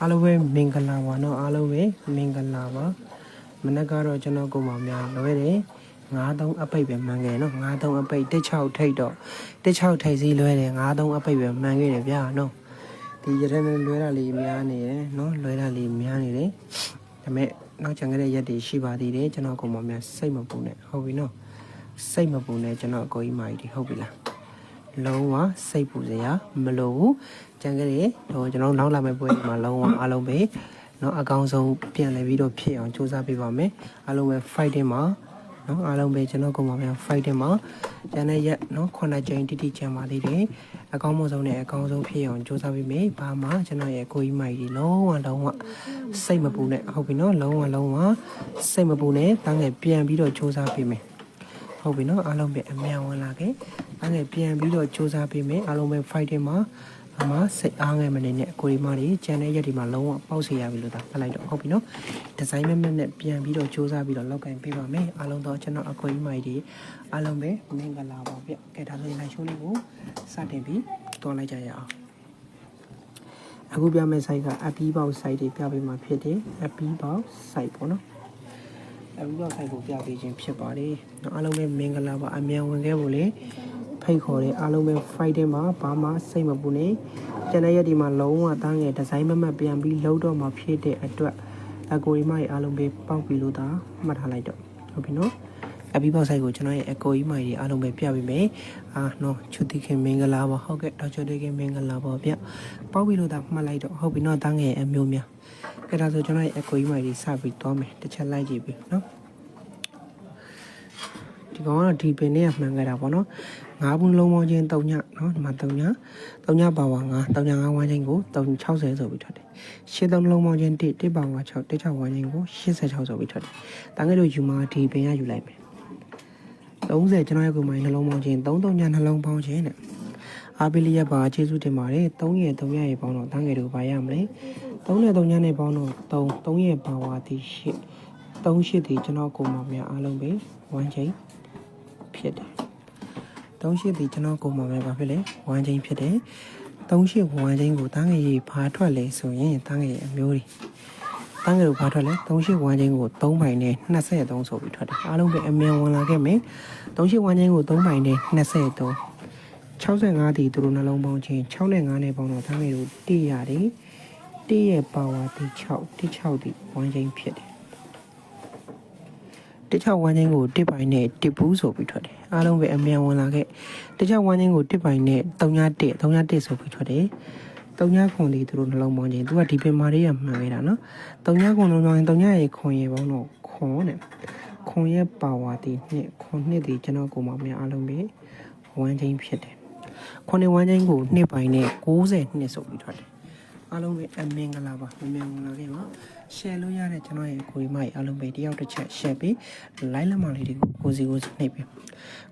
အားလုံးပဲမင်္ဂလာပါเนาะအားလုံးပဲမင်္ဂလာပါမနက်ကတော့ကျွန်တော်ကိုမများလွဲတယ်93အပိတ်ပဲမှန်ခဲ့เนาะ93အပိတ်16ထိတ်တော့16ထိတ်စီလွဲတယ်93အပိတ်ပဲမှန်ခဲ့တယ်ဗျာเนาะဒီရတဲ့လွဲတာလေးများနေတယ်เนาะလွဲတာလေးများနေတယ်ဒါပေမဲ့နောက်ကျန်ခဲ့တဲ့ရက်တွေရှိပါသေးတယ်ကျွန်တော်ကိုမများစိတ်မပူနဲ့ဟုတ်ပြီเนาะစိတ်မပူနဲ့ကျွန်တော်အကိုကြီးမာကြီးဟုတ်ပြီလား လုံးဝစိတ်ပူစရာမလိုဘူးကြံကြတဲ့တော့ကျွန်တော်နောက်လာမယ့်ပွဲမှာလုံးဝအားလုံးပဲနော်အကောင်းဆုံးပြန်လည်ပြီးတော့ဖြစ်အောင်စူးစမ်းပေးပါမယ်အားလုံးပဲ Friday မှာနော်အားလုံးပဲကျွန်တော်ကိုမမြန် Friday မှာကျန်တဲ့ရက်နော်ခုနှစ်ကြိမ်တိတိကျန်ပါသေးတယ်အကောင်းမဆုံးနဲ့အကောင်းဆုံးဖြစ်အောင်စူးစမ်းပေးမယ်ဘာမှကျွန်တော်ရဲ့ကိုကြီးမိုက်ကြီးလုံးဝလုံးဝစိတ်မပူနဲ့ဟုတ်ပြီနော်လုံးဝလုံးဝစိတ်မပူနဲ့တန်းငယ်ပြန်ပြီးတော့စူးစမ်းပေးမယ် ဟုတ်ပြီနော်အားလုံးပဲအမြန်ဝင်လာခဲ့အဲ့ဒါပြန်ပြီးတော့စူးစမ်းပေးမယ်အားလုံးပဲ fighting မှာအမစိတ်အားငယ်မနေနဲ့ကိုရီမတွေကျန်တဲ့ရက်ဒီမှာလုံးဝပေါက်စီရပြီလို့သာဖတ်လိုက်တော့ဟုတ်ပြီနော်ဒီဇိုင်းမဲ့မဲ့နဲ့ပြန်ပြီးတော့စူးစမ်းပြီးတော့လောက်ကင်ပေးပါမယ်အားလုံးတော့ကျွန်တော်အကိုကြီးမကြီးတွေအားလုံးပဲမင်္ဂလာပါဗျကဲဒါဆိုရင်လိုက်ရှိုးလေးကိုစတင်ပြီးတွားလိုက်ကြရအောင်အခုပြမယ့် site က app box site တွေပြပေးမှာဖြစ်တယ် app box site ပေါ့နော် အခုတော့ဖိုက်ကိုပြပေးခြင်းဖြစ်ပါတယ်။နော်အားလုံးပဲမင်္ဂလာပါအမြန်ဝင်ခဲ့ဖို့လေဖိတ်ခေါ်တယ်အားလုံးပဲ Friday မှာဘာမှစိတ်မပူနဲ့ကျန်တဲ့ရက်ဒီမှာလုံးဝတန်းငယ်ဒီဇိုင်းမမတ်ပြန်ပြီးလုံးတော့မှာဖြစ်တဲ့အတွက်အကိုကြီးမကြီးအားလုံးပဲပေါက်ပြီးလို့သာမှတ်ထားလိုက်တော့ဟုတ်ပြီနော် အပြီးပေါက်ဆိုင်ကိုကျွန်တော်ရဲ့အကိုကြီးမကြီးအားလုံးပဲပြပေးမယ်အာနော်ချူတိခင်မင်္ဂလာပါဟုတ်ကဲ့တော့ချူတိခင်မင်္ဂလာပါဗျပေါက်ပြီးလို့သာမှတ်လိုက်တော့ဟုတ်ပြီနော်တန်းငယ်အမျိုးများအဲ့ဒါဆိုကျွန်တော်ရဲ့အကိုကြီးမကြီးစပြီးသွားမယ်တစ်ချက်လိုက်ကြည့်ပြီနော်ဒီကောင်ကတော့ဒီပင်နဲ့မှန်ခဲ့တာပေါ့နော်ငါးဘူးလုံးပေါင်းချင်း3ညနော်ဒီမှာ3ည3ညပါဝါ9 3ည9ဝန်းချင်းကို360ဆိုပြီးထွက်တယ်ရှင်းသုံးလုံးပေါင်းချင်း1 1ပါဝါ6 1 6ဝန်းချင်းကို86ဆိုပြီးထွက်တယ်တန်းငယ်တို့ယူမှာဒီပင်ရယူလိုက်မယ် 30ကျွန်တော်ရဲ့ကိုမိုင်းနှလုံးပေါင်းချင်း3 3ညနှလုံးပေါင်းချင်းတဲ့အားပေးလျက်ပါကျေးဇူးတင်ပါတယ်3ရက်3ရက်ရေပေါင်းတော့တန်းငယ်တို့ဘာရမလဲ3နဲ့3ညနဲ့ပေါင်းတော့3 3ရက်ပါဝါဒီ8 3ရှစ်ဒီကျွန်တော်ကိုမောင်များအားလုံးပဲဝမ်းချင်းဖြစ်တယ်။3ရှစ်ဒီကျွန်တော်ကိုမောင်များဘာဖြစ်လဲဝမ်းချင်းဖြစ်တယ်။3ရှစ်ဝမ်းချင်းကိုတန်းငယ်ကြီးဖာထွက်လဲဆိုရင်တန်းငယ်ရဲ့အမျိုးတွေ တန်းငယ်ကိုဖာထွက်လဲ3ရှစ်ဝမ်းချင်းကို3ပိုင်နဲ့23ဆိုပြီးထွက်တယ်။အားလုံးပဲအမြန်ဝင်လာခဲ့မယ်။3ရှစ်ဝမ်းချင်းကို3ပိုင်နဲ့23 65ဒီသူတို့နှလုံးပေါင်းချင်း6နဲ့9နဲ့ပေါင်းတော့တန်းငယ်တို့1ရတယ်။1ရဲ့ပါဝါဒီ6 1 6ဒီဝမ်းချင်းဖြစ်တယ်တခြားဝမ်းချင်းကိုတစ်ပိုင်နဲ့တစ်ဘူးဆိုပြီးထွက်တယ်အားလုံးပဲအမြန်ဝင်လာခဲ့တခြားဝမ်းချင်းကိုတစ်ပိုင်နဲ့3ည1 3ည1ဆိုပြီးထွက်တယ် 3ညခွန်ဒီသူတို့နှလုံးပေါင်းချင်းသူကဒီပင်မာလေးရမှန်ခဲ့တာနော်3ညခွန်လုံးပေါင်း3ညရေခွန်ရေပေါင်းတော့ခွန်နဲ့ခွန်ရဲ့ပါဝါဒီနှစ်ခွန်နှစ်ဒီကျွန်တော်ကိုမမအားလုံးပဲဝမ်းချင်းဖြစ်တယ်ခွန်နေဝမ်းချင်းကိုနှစ်ပိုင်နဲ့60နှစ်ဆိုပြီးထွက်တယ် အားလုံးပဲအမင်္ဂလာပါမင်္ဂလာခဲ့ပါ share လို့ရတဲ့ကျွန်တော်ရဲ့ကိုရီမကြီးအားလုံးပဲတယောက်တစ်ချက် share ပြီး like လက်မလေးတွေကိုကိုစီကိုစီနှိပ်ပြီး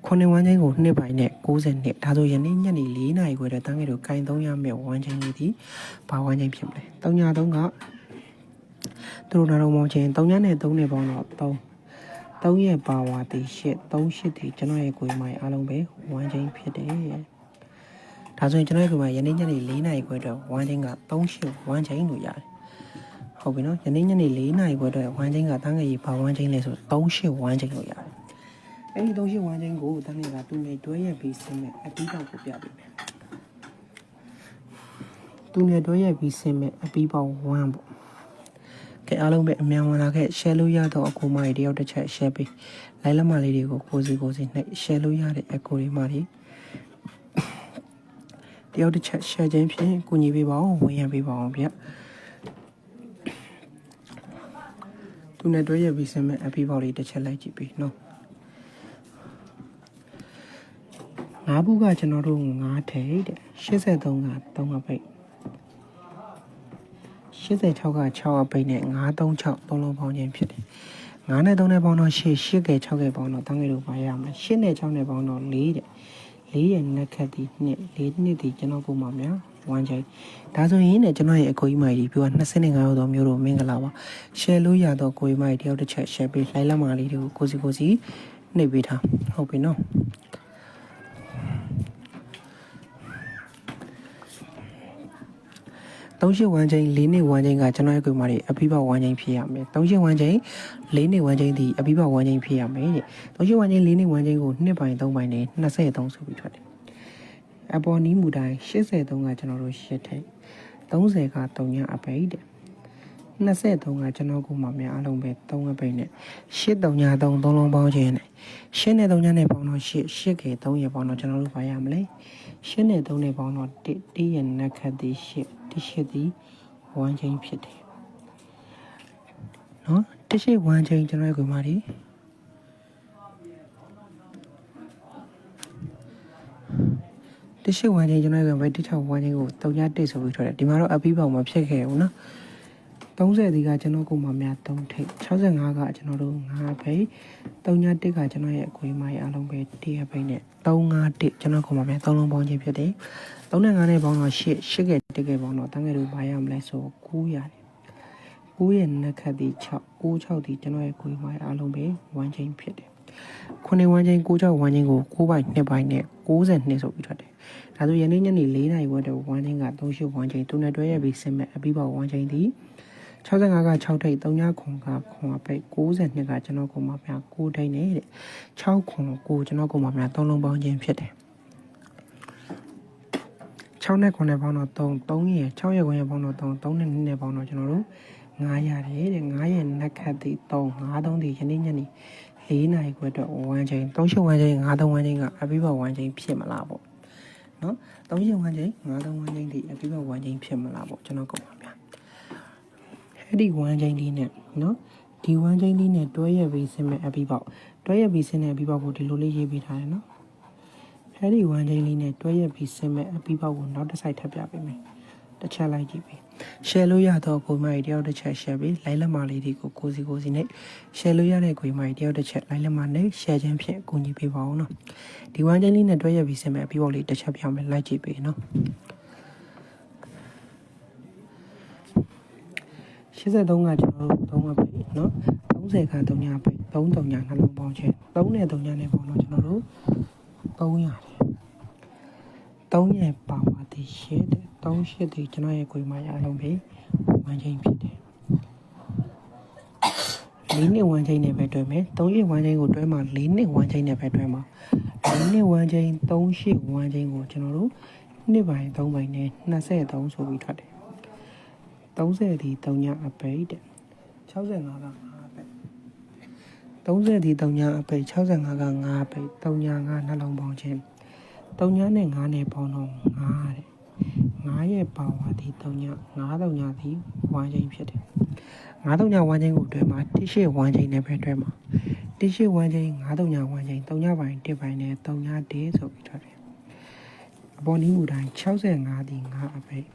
ခုနှစ်ဝန်းချင်းကိုနှစ်ပိုင်းနဲ့60နှစ်ဒါဆိုယနေ့ညနေ4နာရီခွဲတဲ့တန်းငယ်တို့ကင်3ရမယ့်ဝန်းချင်းလေးဒီဘာဝန်းချင်းဖြစ်မလဲ3ည3ကသူတို့နာတော်မောင်းချင်း3ညနဲ့3နဲ့ပေါင်းတော့3 3ရဲ့ပါဝါတီရှစ်3ရှစ်ဒီကျွန်တော်ရဲ့ကိုရီမကြီးအားလုံးပဲဝန်းချင်းဖြစ်တယ် ဒါဆိုရင်ကျွန်တော်ရဲ့ကိုယ်မှာယနေ့ညနေ4နာရီခွဲတော့ဝမ်းချင်းက3ရှစ်ဝမ်းချင်းလို့ရတယ်။ဟုတ်ပြီနော်။ယနေ့ညနေ4နာရီခွဲတော့ဝမ်းချင်းကတန်းငယ်ကြီးဘာဝမ်းချင်းလဲဆို3ရှစ်ဝမ်းချင်းလို့ရတယ်။အဲ့ဒီ3ရှစ်ဝမ်းချင်းကိုတန်းငယ်ကသူ့နဲ့တွဲရက်ပြီးဆင်းမဲ့အပီးပေါက်ကိုပြပေးမယ်။သူနဲ့တွဲရက်ပြီးဆင်းမဲ့အပီးပေါက်ဝမ်းပေါ့။ကဲအားလုံးပဲအမြန်ဝင်လာခဲ့ share လို့ရတော့အကူမကြီးတယောက်တစ်ချက် share ပေး။ like လက်မလေးတွေကိုကိုစီကိုစီနှိပ် share လို့ရတဲ့အကူတွေမတွေ တယောက်တစ်ချက် share ခြင်းဖြင့်ကူညီပေးပါအောင်ဝင်ရပေးပါအောင်ဗျသူနဲ့တွဲရပြီးစမဲ့အပီပေါလေးတစ်ချက်လိုက်ကြည့်ပြီနော်ငါးဘူးကကျွန်တော်တို့ငါးထိတ်တဲ့83က3ကပိတ်86က6အပိတ်နဲ့936သုံးလုံးပေါင်းခြင်းဖြစ်တယ်9နဲ့3နဲ့ပေါင်းတော့8 8ကဲ6ကဲပေါင်းတော့တန်းကလေးတို့ပါရမလား8နဲ့6နဲ့ပေါင်းတော့4တဲ့ 4ရဲ့နက်ခတ်ဒီနှစ်4နှစ်ဒီကျွန်တော်ကိုမှများဝမ်းချိုင်ဒါဆိုရင်ねကျွန်တော်ရဲ့အကိုကြီးမကြီးပြော25ရောက်တော့မျိုးတော့မင်္ဂလာပါ share လို့ရတော့ကိုကြီးမကြီးတယောက်တစ်ချက် share ပေး like လက်မလေးတွေကိုကိုစီကိုစီနှိပ်ပေးထားဟုတ်ပြီနော် 38ဝမ်းချိန်4နှစ်ဝမ်းချိန်ကကျွန်တော်ရဲ့ကိုယ်မတွေအပိပဝမ်းချိန်ဖြစ်ရမယ်38ဝမ်းချိန်4နှစ်ဝမ်းချိန်ဒီအပိပဝမ်းချိန်ဖြစ်ရမယ်တဲ့38ဝမ်းချိန်4နှစ်ဝမ်းချိန်ကို2ပိုင်း3ပိုင်းနဲ့23ဆိုပြီးထွက်တယ်အပေါ်နီးမူတိုင်း83ကကျွန်တော်တို့8ထိပ်30က3ညအပိတ်တဲ့23ကကျွန်တော်ကိုမှများအလုံးပဲ3အပိတ်နဲ့8 3ည3 3လုံးပေါင်းခြင်းနဲ့8နဲ့3ညနဲ့ပေါင်းတော့8 8ကေ3ရပေါင်းတော့ကျွန်တော်တို့ဘာရမလဲ8နဲ့3နဲ့ပေါင်းတော့1 1ရနက်ခတ်ဒီ8 ဒီ8ဒီ1ချင်းဖြစ်တယ်နော်တစ်ရှိ1ချင်းကျွန်တော်ရဲ့ကိုမှဒီတစ်ရှိ1ချင်းကျွန်တော်ရဲ့ကိုပဲတစ်ချောင်း1ချင်းကိုတုံညာတစ်ဆိုပြီးထွက်တယ်ဒီမှာတော့အပီးပေါင်မဖြစ်ခဲ့ဘူးနော် 30ဒီကကျွန်တော်ကိုမှများ3ထိပ်65ကကျွန်တော်တို့5ဖိတ်31ကကျွန်တော်ရဲ့အခွေးမရဲ့အလုံးပဲ1ရဖိတ်နဲ့351ကျွန်တော်ကိုမှများ3လုံးပေါင်းခြင်းဖြစ်တယ်3နဲ့5နဲ့ပေါင်းတော့8 8ကတကယ်ပေါင်းတော့တန်းငယ်တို့ဘာရမလဲဆို9ရတယ်9ရဲ့နှစ်ခတ်ဒီ6 9 6ဒီကျွန်တော်ရဲ့ခွေးမရဲ့အလုံးပဲ1ချင်းဖြစ်တယ်ခုနှစ်1ချင်း9 6 1ချင်းကို9ပိုင်း2ပိုင်းနဲ့62ဆိုပြီးထွက်တယ်ဒါဆိုယနေ့ညနေ4နာရီဝက်တော့1ချင်းက38 1ချင်းသူနဲ့တွဲရပြီးစင်မဲ့အပြီးပေါ1ချင်းဒီ 65က6ထိပ်3ညခွန်ကခွန်အပိတ်62ကကျွန်တော်ကိုမများ9ထိပ်နဲ့တဲ့6ခွန်9ကျွန်တော်ကိုမများ3လုံးပေါင်းခြင်းဖြစ်တယ်6နဲ့9နဲ့ပေါင်းတော့3 3ရဲ့6ရဲ့9ရဲ့ပေါင်းတော့3 3နဲ့2နဲ့ပေါင်းတော့ကျွန်တော်တို့9ရတယ်တဲ့9ရဲ့နက်ခတ်ဒီ3 5 3ဒီယနေ့ညနေ4နာရီခွဲတော့1ချိန်38 1ချိန်5 3 1ချိန်ကအပြီးပါ1ချိန်ဖြစ်မလားပေါ့နော်38 1ချိန်5 3 1ချိန်ဒီအပြီးပါ1ချိန်ဖြစ်မလားပေါ့ကျွန်တော်ကုန်ပါဗျာ အဲ့ဒီ1ချိန်ဒီနဲ့နော်ဒီ1ချိန်ဒီနဲ့တွဲရပြီးစင်မဲ့အပြီးပေါတွဲရပြီးစင်တဲ့အပြီးပေါကိုဒီလိုလေးရေးပေးထားတယ်နော်အဲ့ဒီ1ချိန်လေးနဲ့တွဲရပြီးစင်မဲ့အပြီးပေါကိုနောက်တစ်ဆိုင်ထပ်ပြပေးမယ်တစ်ချက်လိုက်ကြည့်ပေး share လို့ရတော့ကိုမိုင်တယောက်တစ်ချက် share ပေး like လက်မလေးတွေကိုကိုစီကိုစီနဲ့ share လို့ရတဲ့ကိုမိုင်တယောက်တစ်ချက် like လက်မနဲ့ share ခြင်းဖြင့်အကူအညီပေးပါအောင်နော်ဒီ1ချိန်လေးနဲ့တွဲရပြီးစင်မဲ့အပြီးပေါလေးတစ်ချက်ပြောင်းမယ် like ကြည့်ပေးနော် 83ကကျွန်တော်တို့3ကပိတ်နော်30က3ညပိတ်3 3ညနှလုံးပေါင်းချက်3နဲ့3ညနဲ့ပေါင်းတော့ကျွန်တော်တို့300ရတယ်3ရဲ့ပါပါတိရှစ်တဲ့3ရှစ်ဒီကျွန်တော်ရဲ့ကိုယ်မှာရအောင်ပြီဝမ်းချင်းဖြစ်တယ်၄နှစ်ဝမ်းချင်းနဲ့ပဲတွဲမယ်3ရှစ်ဝမ်းချင်းကိုတွဲမှာ၄နှစ်ဝမ်းချင်းနဲ့ပဲတွဲမှာ၄နှစ်ဝမ်းချင်း3ရှစ်ဝမ်းချင်းကိုကျွန်တော်တို့နှစ်ပိုင်း3ပိုင်းနဲ့23ဆိုပြီးထွက်တယ် 30ဒီ3ညအပိတ်တဲ့65က5ပိတ်30ဒီ3ညအပိတ်65က5ပိတ်3ည5နှလုံးပေါင်းခြင်း3ညနဲ့5နဲ့ပေါင်းတော့5တဲ့9ရဲ့ပါဝါဒီ3ည9 3ညဒီ1ချင်းဖြစ်တယ်9 3ည1ချင်းကိုတွဲမှာ1ရှစ်1ချင်းနဲ့ပဲတွဲမှာ1ရှစ်1ချင်း9 3ည1ချင်း3ညပိုင်း1ပိုင်းနဲ့3ည1ဆိုပြီးထွက်တယ်အပေါ်နီးမူတိုင်း65ဒီ9အပိတ်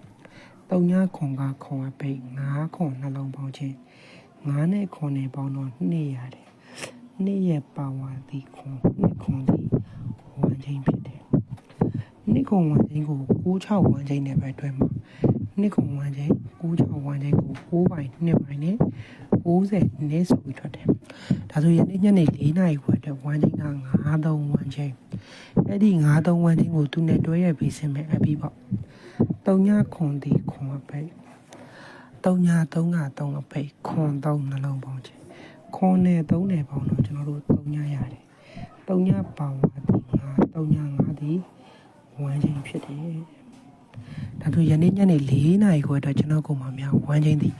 တုံညာခွန်ကခွန်အပိတ်9ခွန်နှလုံးပေါင်းခြင်း9နဲ့ခွန်နဲ့ပေါင်းတော့2ရတယ်2ရဲ့ပါဝါဒီခွန်2ခွန်ဒီဝန်ချင်းဖြစ်တယ်2ခွန်ဝန်ချင်းကို96ဝန်ချင်းနဲ့ပဲတွဲမှာ2ခွန်ဝန်ချင်း96ဝန်ချင်းကို9ပိုင်း2ပိုင်းနဲ့90နဲ့ဆိုပြီးထွက်တယ်ဒါဆိုရင်ညနေ4နာရီခွဲတဲ့ဝန်ချင်းက93ဝန်ချင်းအဲ့ဒီ93ဝန်ချင်းကိုသူနဲ့တွဲရပြီးစင်မဲ့အပြီးပေါ့ တုံညာခွန်ဒီခွန်အပိတ်တုံညာ3က3အပိတ်ခွန်3နှလုံးပေါင်းခြင်းခွန်နဲ့3နဲ့ပေါင်းတော့ကျွန်တော်တို့တုံညာရတယ်တုံညာပေါင်းပါဒီ5တုံညာ5ဒီဝမ်းချင်းဖြစ်တယ်ဒါဆိုယနေ့ညနေ4နာရီခွဲတော့ကျွန်တော်ကိုမှများဝမ်းချင်းဒီ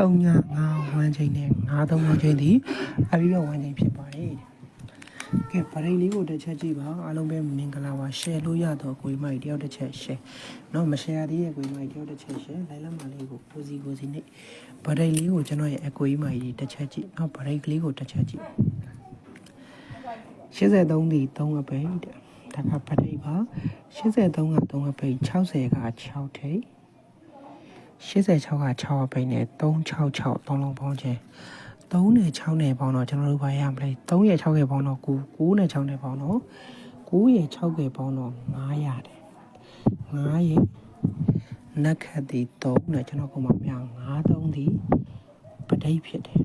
တုံညာ5ဝမ်းချင်းနဲ့5 3ဝမ်းချင်းဒီအပြီးတော့ဝမ်းချင်းဖြစ်ပါတယ် ကဲပရိလေးကိုတစ်ချက်ကြည့်ပါအားလုံးပဲမင်္ဂလာပါ share လို့ရတော့ကိုကြီးမိုက်တယောက်တစ်ချက် share เนาะမ share သေးရဲ့ကိုကြီးမိုက်တယောက်တစ်ချက် share လိုက်လက်မလေးကိုကိုစီကိုစီနဲ့ပရိလေးကိုကျွန်တော်ရဲ့အကိုကြီးမိုက်ကြီးတစ်ချက်ကြည့်เนาะပရိကလေးကိုတစ်ချက်ကြည့်83ဒီ3အပိတ်တဲ့ဒါကပရိပါ83က3အပိတ်60က6ထိပ်86က6အပိတ်နဲ့366 3လုံးပေါင်းခြင်း 3နဲ့6နဲ့ပေါင်းတော့ကျွန်တော်တို့ဘာရမလဲ3ရဲ့6ရဲ့ပေါင်းတော့9 9နဲ့6နဲ့ပေါင်းတော့9ရဲ့6ရဲ့ပေါင်းတော့9ရတယ်9ရဲ့နက်ခတ်ဒီ3နဲ့ကျွန်တော်ကမှပြ9 3ဒီပဋိဖြစ်တယ်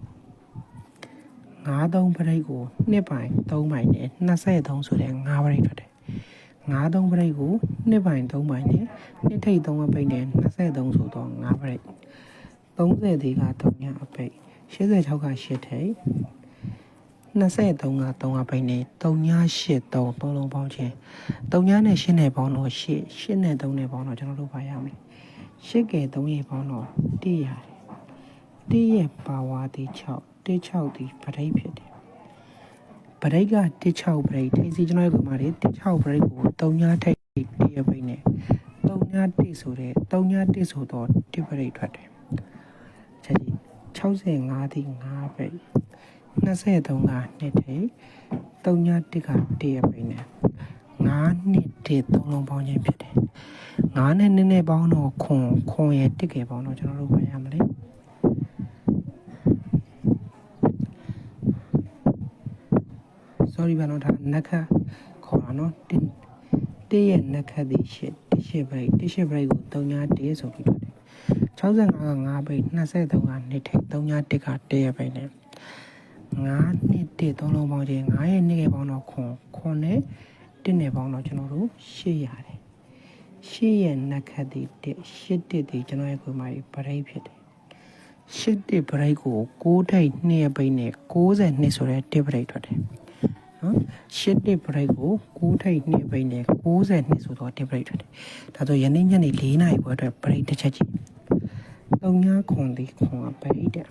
9 3ပဋိကို2ပိုင်း3ပိုင်းနဲ့23ဆိုတဲ့9ပဋိထွက်တယ်9သုံးပရိတ်ကိုနှစ်ပိုင်3ပိုင်နဲ့နှစ်ထိပ်3အပိတ်နဲ့23ဆိုတော့9ပရိတ်30ဒီက3ညအပိတ် 86က8ထိပ်23က3အပိတ်နဲ့3ည8 3 3လုံးပေါင်းခြင်း3ညနဲ့8နဲ့ပေါင်းတော့8 8နဲ့3နဲ့ပေါင်းတော့ကျွန်တော်တို့ပါရမယ်8ကဲ3ရေပေါင်းတော့1ရတယ်1ရဲ့ပါဝါဒီ6 1 6ဒီပရိတ်ဖြစ်တယ်ပရိတ်က16ပရိတ်ထိစီကျွန်တော်တို့ကမှာလေ16ပရိတ်ကို3ညထိတ်တရပိတ်နဲ့3ညတိဆိုတဲ့3ညတိဆိုတော့တိပရိတ်ထွက်တယ် 65သည်5ပိတ်23က2ထိပ်3ည1က1ရပိတ်နဲ့9နှစ်ထိပ်3လုံးပေါင်းခြင်းဖြစ်တယ်9နဲ့နည်းနည်းပေါင်းတော့ခွန်ခွန်ရဲ့1ကယ်ပေါင်းတော့ကျွန်တော်တို့ဝယ်ရမလဲဆောရီဘာနော်ဒါနက်ခတ်ခေါ်တာနော်တင်းတင်းရဲ့နက်ခတ်ဒီရှစ်တစ်ရှစ်ဘရိတ်တစ်ရှစ်ဘရိတ်ကို3ည1ဆိုပြီးတော့ 65က5ဘရိတ်23ကနှစ်ထိပ်3ည1ကတေးရပိတ်နဲ့9နှစ်တေး3လုံးပေါင်းခြင်း9ရဲ့နှစ်ကပေါင်းတော့ခွန်ခွန်နဲ့1နဲ့ပေါင်းတော့ကျွန်တော်တို့8ရတယ်8ရဲ့နက်ခတ်ဒီ1 8တစ်ဒီကျွန်တော်ရဲ့ကိုယ်မှာပရိတ်ဖြစ်တယ်ရှစ်တစ်ပရိတ်ကို6ထိပ်2ရပိတ်နဲ့60နှစ်ဆိုတဲ့တစ်ပရိတ်ထွက်တယ်နော်ရှစ်တစ်ပရိတ်ကို6ထိပ်2ပိတ်နဲ့60နှစ်ဆိုတော့တစ်ပရိတ်ထွက်တယ်ဒါဆိုယနေ့ညနေ4နာရီခွဲအတွက်ပရိတ်တစ်ချက်ကြည့် တုံညာခွန်ဒီခွန်ကပရိတ်တဲ့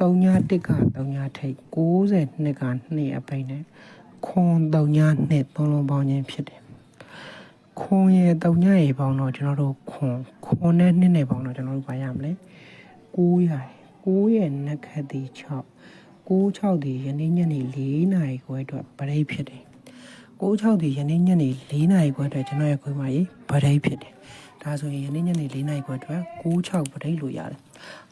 တုံညာတစ်ကတုံညာထိပ်60နှစ်က2အပိတ်နဲ့ခွန်တုံညာနှစ်သုံးလုံးပေါင်းခြင်းဖြစ်တယ်ခွန်ရဲ့တုံညာရဲ့ပေါင်းတော့ကျွန်တော်တို့ခွန်ခွန်နဲ့နှစ်နဲ့ပေါင်းတော့ကျွန်တော်တို့ဘာရမလဲ9ရတယ်9ရဲ့နက်ခတ်ဒီ6 96ဒီယနေ့ညနေ4နာရီခွဲအတွက်ဗရိတ်ဖြစ်တယ် 96ဒီယနေ့ညနေ4နာရီခွဲအတွက်ကျွန်တော်ရဲ့ခွေးမကြီးဗရိတ်ဖြစ်တယ်ဒါဆိုရင်ယနေ့ညနေ4နာရီခွဲအတွက်96ဗရိတ်လို့ရတယ်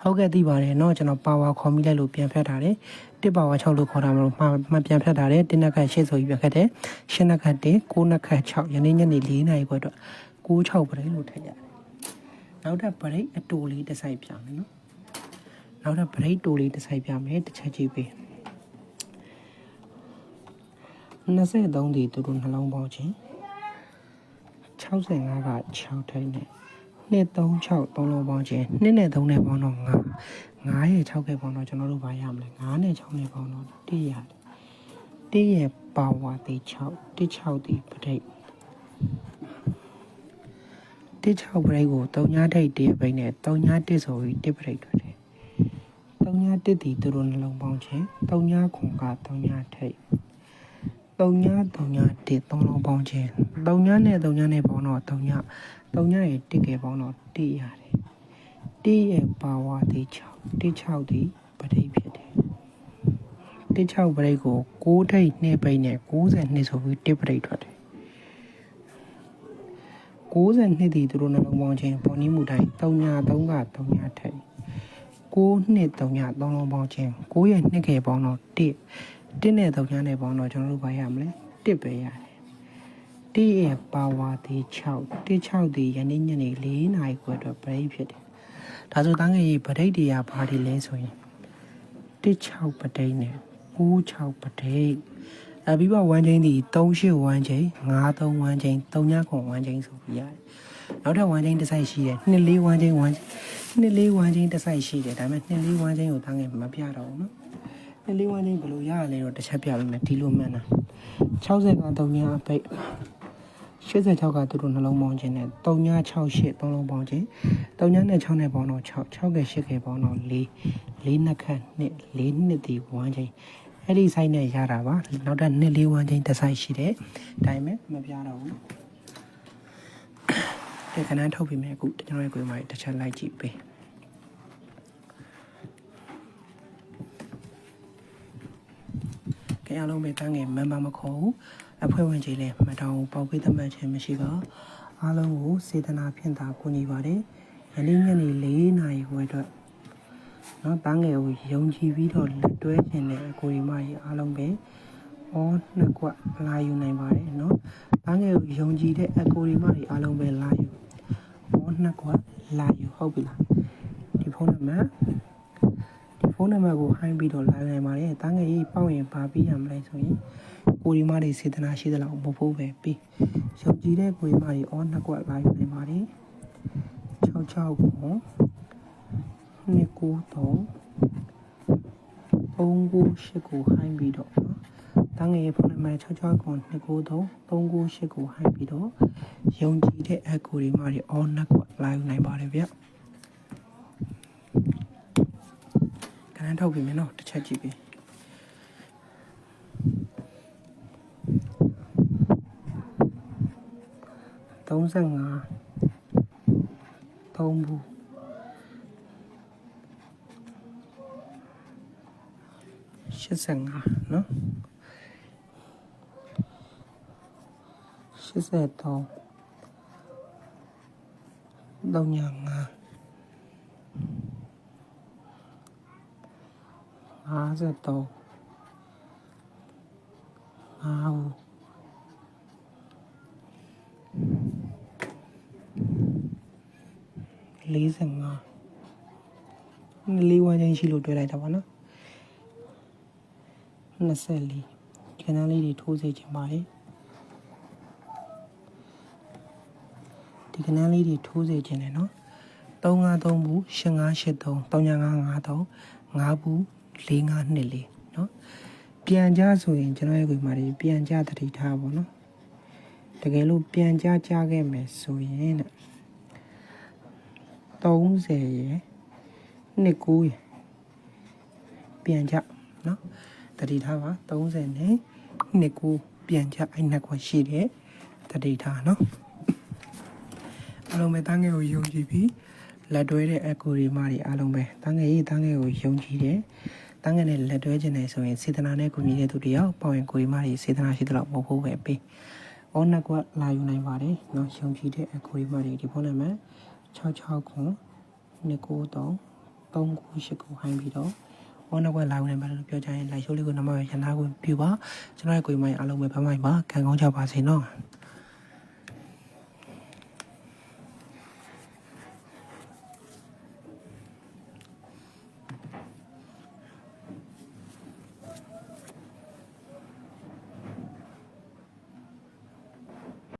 ဟုတ်ကဲ့သိပါတယ်เนาะကျွန်တော်ပါဝါခေါ်မိလိုက်လို့ပြန်ဖက်ထားတယ်တစ်ပါဝါ6လို့ခေါ်တာမလို့မှပြန်ဖက်ထားတယ်တင်းနက်ခတ်8ဆိုပြီးပြန်ခက်တယ်ရှင်းနက်ခတ်1 9နက်ခတ်6ယနေ့ညနေ4နာရီခွဲအတွက်96ဗရိတ်လို့ထည့်ရတယ်နောက်ထပ်ဗရိတ်အတူလေးတစ်ဆိုင်ပြမယ်เนาะ နောက်တော့ break တိုလေးတစ်ဆိုင်ပြမယ်တစ်ချက်ကြည့်ပေး 23ဒီသူတို့နှလုံးပေါင်းခြင်း65က6ထိပ်နဲ့236 3လုံးပေါင်းခြင်း2နဲ့3နဲ့ပေါင်းတော့9 9ရဲ့6ကပေါင်းတော့ကျွန်တော်တို့ဘာရမလဲ9နဲ့6နဲ့ပေါင်းတော့1ရတယ်1ရဲ့ပါဝါဒီ6 16ဒီပဋိတ်16ပရိတ်ကို3ညထိပ်1ပိတ်နဲ့3ည1ဆိုပြီး1ပရိတ်ထွက်တယ်တုံညာတစ်တီသူတို့နှလုံးပေါင်းခြင်းတုံညာခွန်ကတုံညာထိတ် တုံညာတုံညာတစ်သုံးလုံးပေါင်းခြင်းတုံညာနဲ့တုံညာနဲ့ပေါင်းတော့တုံညာတုံညာရဲ့တစ်ကယ်ပေါင်းတော့တိရတယ်တိရဲ့ပါဝါတိ6တိ6တိပဋိဖြစ်တယ်တိ6ပဋိကို6ထိတ်နှစ်ပိတ်နဲ့90နှစ်ဆိုပြီးတစ်ပဋိထွက်တယ်90နှစ်ဒီသူတို့နှလုံးပေါင်းခြင်းပေါ်နီးမှုတိုင်းတုံညာ3ကတုံညာထိတ်6နှစ်3ည3လုံးပေါင်းခြင်း6ရဲ့နှစ်ခေပေါင်းတော့1 1နဲ့3ညနဲ့ပေါင်းတော့ကျွန်တော်တို့ဘာရမလဲ1ပဲရတယ်1ရဲ့ပါဝါဒီ6 1 6ဒီယနေ့ညနေ4နာရီခွဲအတွက်ပရိတ်ဖြစ်တယ်ဒါဆိုတန်းငယ်ကြီးပရိတ်တရားဘာဒီလဲဆိုရင်1 6ပရိတ်နဲ့9 6ပရိတ်အပြီးပါ1ချင်းဒီ38 1ချင်း9 3 1ချင်း3ညခွန်1ချင်းဆိုပြီးရတယ်နောက်ထပ်1ချင်းတစ်ဆိုင်ရှိတယ်2 4 1ချင်း1နှစ်လေးဝမ်းချင်းတစ်ဆိုင်ရှိတယ်ဒါပေမဲ့နှစ်လေးဝမ်းချင်းကိုတန်းငယ်မပြတော့ဘူးနော်နှစ် လေးဝမ်းချင်းဘယ်လိုရရလဲတော့တစ်ချက်ပြပေးမယ်ဒီလိုမှန်တာ60က3ညအပိတ်86ကသူတို့နှလုံးပေါင်းခြင်းနဲ့3ည68 3လုံးပေါင်းခြင်း3ညနဲ့6နဲ့ပေါင်းတော့6 6က8ကပေါင်းတော့4 4နှစ်ခန့်နှစ်4နှစ်ဒီဝမ်းချင်းအဲ့ဒီဆိုင်နဲ့ရတာပါနောက်ထပ်နှစ်လေးဝမ်းချင်းတစ်ဆိုင်ရှိတယ်ဒါပေမဲ့မပြတော့ဘူးတဲ့ခဏထုတ်ပြီးမယ်အခုကျွန်တော်ရဲ့ကိုယ်မှာတစ်ချက်လိုက်ကြည့်ပေး ခင်အားလုံးပဲတန်းငယ်မန်ပါမခေါ်ဘူးအဖွဲ့ဝင်ကြီးလည်းမတောင်းပေါက်ပေးသတ်မှတ်ခြင်းမရှိပါအားလုံးကိုစေတနာဖြင့်သာကူညီပါတယ်ယနေ့ညနေ၄နာရီခွဲအတွက်နော်တန်းငယ်ကိုယုံကြည်ပြီးတော့လက်တွဲခြင်းနဲ့အကိုဒီမကြီးအားလုံးပဲအော်နှစ်ကွလာယူနိုင်ပါတယ်နော်တန်းငယ်ကိုယုံကြည်တဲ့အကိုဒီမကြီးအားလုံးပဲလာယူအော်နှစ်ကွလာယူဟုတ်ပြီလားဒီဖုန်းနံပါတ်ဒီဖုန်းနံပါတ်ကို ဟိုင်းပြီးတော့လာနိုင်ပါတယ်တန်းငယ်ကြီးပေါက်ရင်ပါပြီးရမလဲဆိုရင်ကိုဒီမတွေစေတနာရှိသလောက်မဖို့ပဲပြီးရုပ်ကြည်တဲ့ကိုဒီမတွေအော်နှစ်ကွက်လာယူနေပါတယ်66ကိုနှစ်ကိုတော့3ကို8ကိုဟိုင်းပြီးတော့နော်တန်းငယ်ရဲ့ဖုန်းနံပါတ်66ကိုနှစ်ကိုတော့3ကို8ကိုဟိုင်းပြီးတော့ယုံကြည်တဲ့အကိုဒီမတွေအော်နှစ်ကွက်လာယူနိုင်ပါတယ်ဗျ ကနန်းထုတ်ပြီမယ်နော်တစ်ချက်ကြည့်ပြီ 35 3ဘူး85เนาะ83 35 53 5ဘူး45လေးဝမ်းချင်းရှိလို့တွေ့လိုက်တာပါနော်24ခဏလေးတွေထိုးစေချင်ပါတယ်ဒီခဏလေးတွေထိုးစေချင်တယ်နော်353ဘူး8583 3953 5ဘူး 4524နော်ပြန်ကြဆိုရင်ကျွန်တော်ရဲ့ကိုယ်မှာဒီပြန်ကြတတိထားပါတော့တကယ်လို့ပြန်ကြကြခဲ့မယ်ဆိုရင်တဲ့30ရယ်နှစ်9ရယ်ပြန်ကြနော်တတိထားပါ30နဲ့နှစ်9ပြန်ကြအဲ့နှစ်ခွရှိတယ်တတိထားနော်အားလုံးပဲတန်းငယ်ကိုယုံကြည်ပြီး လက်တွဲတဲ့အကူရီမတွေအားလုံးပဲတန်းငယ်ရေးတန်းငယ်ကိုယုံကြည်တယ်တန်းငယ်နဲ့လက်တွဲခြင်းနဲ့ဆိုရင်စေတနာနဲ့ကူညီတဲ့သူတယောက်ပေါ့ရင်ကိုရီမတွေစေတနာရှိတဲ့လောက်မဟုတ်ဘူးပဲပေးအော်နက်ကလာယူနိုင်ပါတယ်နော်ယုံကြည်တဲ့အကူရီမတွေဒီဖုန်းနံပါတ်66ခွန်နှစ်ကိုတော့3ကို8ကိုဟိုင်းပြီးတော့ဝနကွက်လာဝင်ပါလို့ပြောကြရင်လိုက်ရှိုးလေးကိုနမရရနာကိုပြပါကျွန်တော်ရဲ့ကိုယ်မိုင်းအားလုံးပဲဖမ်းမိုင်းပါခံကောင်းကြပါစေနော်